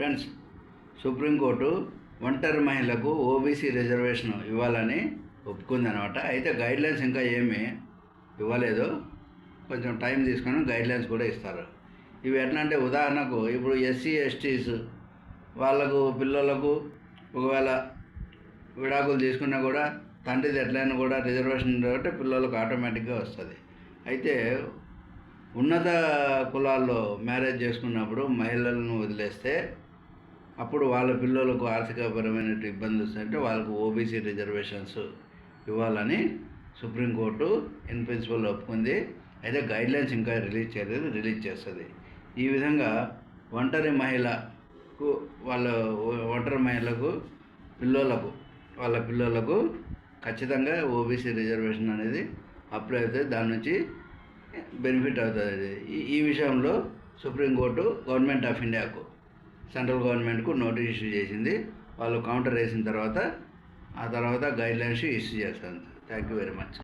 Friends supreme court ఒంటరి మహిళలకు OBC reservation ఇవ్వాలని ఒప్పుకుందనమాట. అయితే గైడ్లైన్స్ ఇంకా ఏమీ ఇవ్వలేదు. కొంచెం టైం తీసుకొని గైడ్లైన్స్ కూడా ఇస్తారు. ఇవి ఎట్లా అంటే ఉదాహరణకు ఇప్పుడు ఎస్సీ ఎస్టీస్ వాళ్ళకు పిల్లలకు ఒకవేళ విడాకులు తీసుకున్నా కూడా తండ్రిది ఎట్లయినా కూడా రిజర్వేషన్ కాబట్టి పిల్లలకు ఆటోమేటిక్గా వస్తుంది. అయితే ఉన్నత కులాల్లో మ్యారేజ్ చేసుకున్నప్పుడు మహిళలను వదిలేస్తే అప్పుడు వాళ్ళ పిల్లలకు ఆర్థికపరమైన ఇబ్బంది వస్తుంటే వాళ్ళకు ఓబీసీ రిజర్వేషన్స్ ఇవ్వాలని సుప్రీంకోర్టు ఇన్ ప్రిన్సిపల్ ఒప్పుకుంది. అయితే గైడ్లైన్స్ ఇంకా రిలీజ్ చేయలేదు రిలీజ్ చేస్తుంది. ఈ విధంగా ఒంటరి మహిళకు వాళ్ళ ఒంటరి మహిళలకు పిల్లలకు వాళ్ళ పిల్లలకు ఖచ్చితంగా ఓబీసీ రిజర్వేషన్ అనేది అప్లై అవుతుంది. దాని నుంచి బెనిఫిట్ అవుతుంది. ఈ ఈ విషయంలో సుప్రీంకోర్టు గవర్నమెంట్ ఆఫ్ ఇండియాకు సెంట్రల్ గవర్నమెంట్కు నోటీస్ ఇష్యూ చేసింది. వాళ్ళు కౌంటర్ వేసిన తర్వాత ఆ తర్వాత గైడ్లైన్స్ ఇష్యూ చేస్తాను థ్యాంక్ యూ వెరీ మచ్